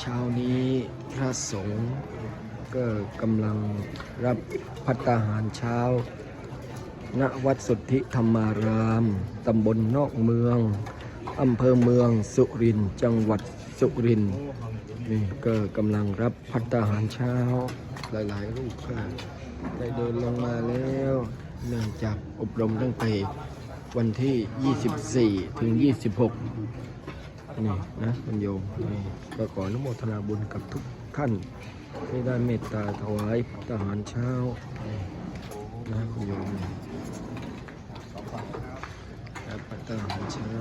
เช้านี้พระสงฆ์ก็กำลังรับพัตาหารเช้า ณ วัดสุทธิธรรมาราม ตำบลนอกเมือง อำเภอเมืองสุรินทร์ จังหวัดสุรินทร์ นี่ก็กำลังรับพัตตาหารเช้า หลายๆรูปก็ได้เดินลงมาแล้ว เนื่องจากอบรมตั้งแต่วันที่ 24 ถึง 26 นี่นะคุณโยมนี่ก็ขออนุโมทนาบุญกับทุกท่านที่ได้เมตตาถวายทหารเช้านะคุณโยมนี่รับประทานเช้า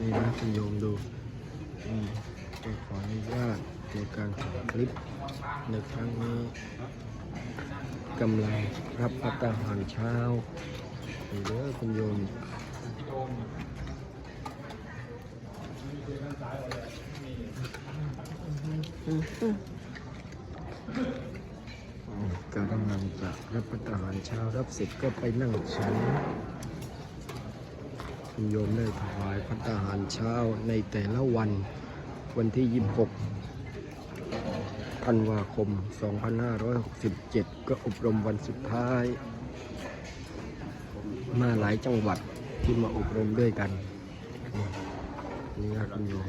นี่นะคุณโยมดูนี่ก็ขออนุญาตในการถ่ายคลิปในครั้งนี้กำลังรับประทานเช้าเด้อคุณโยม กำลังจะรับประทานเช้ารับเสร็จก็ไปนั่งฉันคุณโยมได้ถวายพัฒหารเช้าในแต่ละวันวันที่ 26ธันวาคม 2567 ก็อบรมวันสุดท้าย มาหลายจังหวัดที่มาอบรมด้วยกัน นี่นะคุณโยม